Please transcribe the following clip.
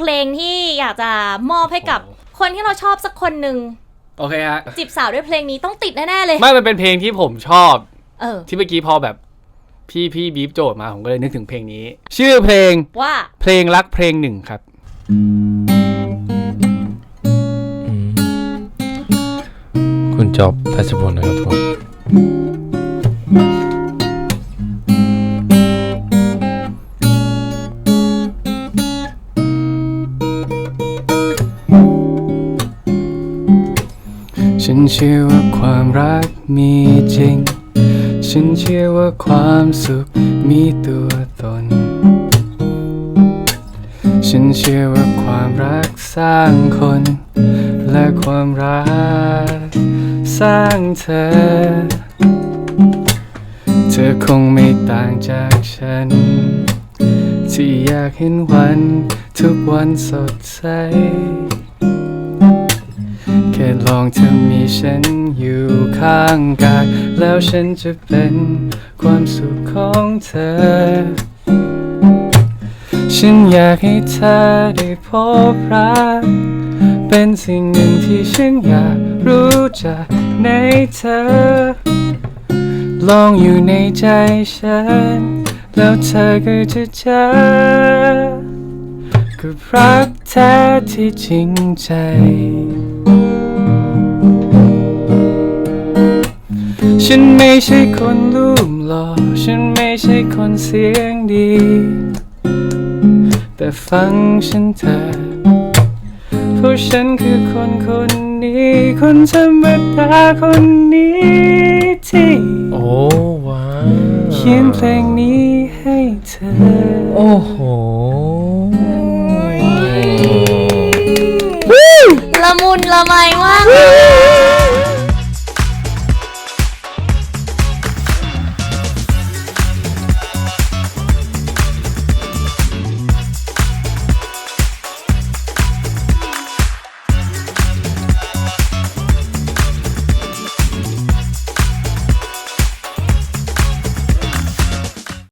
เพลงที่อยากจะมอบให้กับคนที่เราชอบสักคนหนึ่งโอเคฮะจีบสาวด้วยเพลงนี้ต้องติดแน่ๆเลยไม่มันเป็นเพลงที่ผมชอบ เออ ที่เมื่อกี้พอแบบพี่พี่บีบโจทย์มาผมก็เลยนึกถึงเพลงนี้ ชื่อเพลงว่า เพลงรักเพลงหนึ่งครับ คุณจอบทัชพลนะครับทุกคน ฉันเชื่อว่าความรักมีจริง ฉันเชื่อว่าความสุขมีตัวตน ฉันเชื่อว่าความรักสร้างคน และความรักสร้างเธอ เธอคงไม่ต่างจากฉัน ที่อยากเห็นวันทุกวันสดใส ลองเธอมีฉันอยู่ข้างกาย แล้วฉันจะเป็นความสุขของเธอ ฉันอยากให้เธอได้พบรัก เป็นสิ่งหนึ่งที่ฉันอยากรู้จักในเธอ ลองอยู่ในใจฉัน แล้วเธอก็จะเจอกับรักแท้ที่จริงใจ ฉันไม่ใช่คนรูปหล่อ ฉันไม่ใช่คนเสียงดี แต่ฟังฉันเถอะเพราะฉันคือคนคนนี้ คนธรรมดาคนนี้ที่โอ้ว้าวเขียนเพลงนี้ให้เธอ โอ้โห ละมุนละไมมากเลย